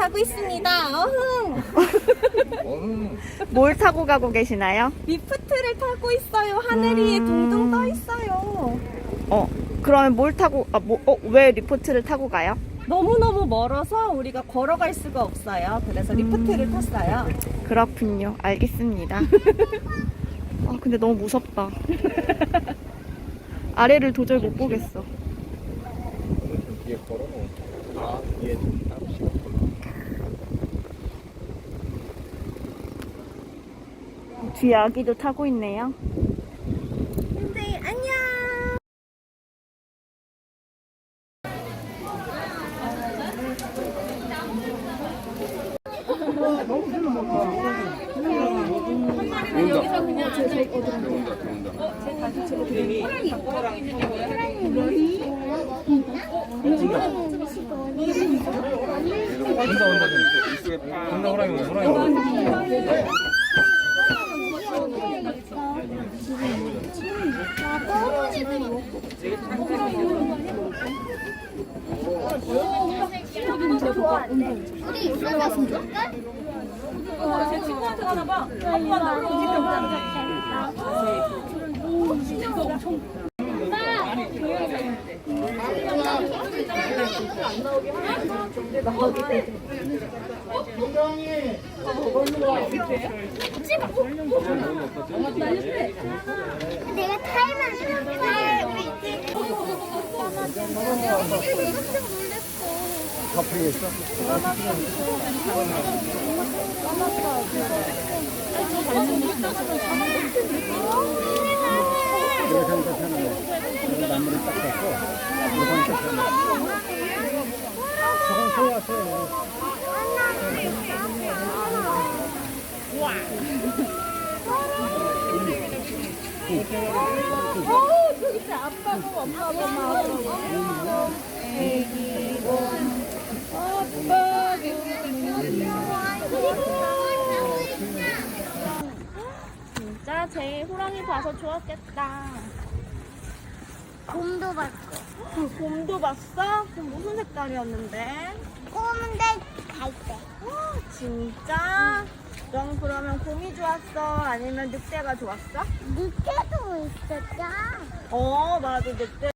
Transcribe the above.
가고 있습니다. 어흥. 어, 뭘 타고 가고 계시나요? 리프트를 타고 있어요. 하늘 위에 음. 둥둥 떠 있어요. 어, 그러면 뭘 타고, 아, 뭐, 어, 왜 리포트를 타고 가요? 너무너무 멀어서 우리가 걸어갈 수가 없어요. 그래서 리프트를 탔어요. 그렇군요. 알겠습니다. 아, 근데 너무 무섭다. 아래를 도저히 못 보겠어. 뒤에 아 뒤에 좀 따로 시켰구나 뒤에 아기도 타고 있네요. 네, 안녕. 들어온다 들어온다 들어온다 온다 온다 이쪽에 온다 호랑이 온다 호랑이 온다 내가 타이만 타이 우리 깜짝 놀랐어. 커플이 있어? 이거 상태 편하네 이거 나무를 딱 잡고 진짜 제일 호랑이 봐서 좋았겠다. 곰도 봤고 그 곰도 봤어? 그럼 무슨 색깔이었는데? 곰인데 갈대. 진짜? 넌 그러면 곰이 좋았어? 아니면 늑대가 좋았어? 늑대도 있었죠. 어, 맞아. 늑대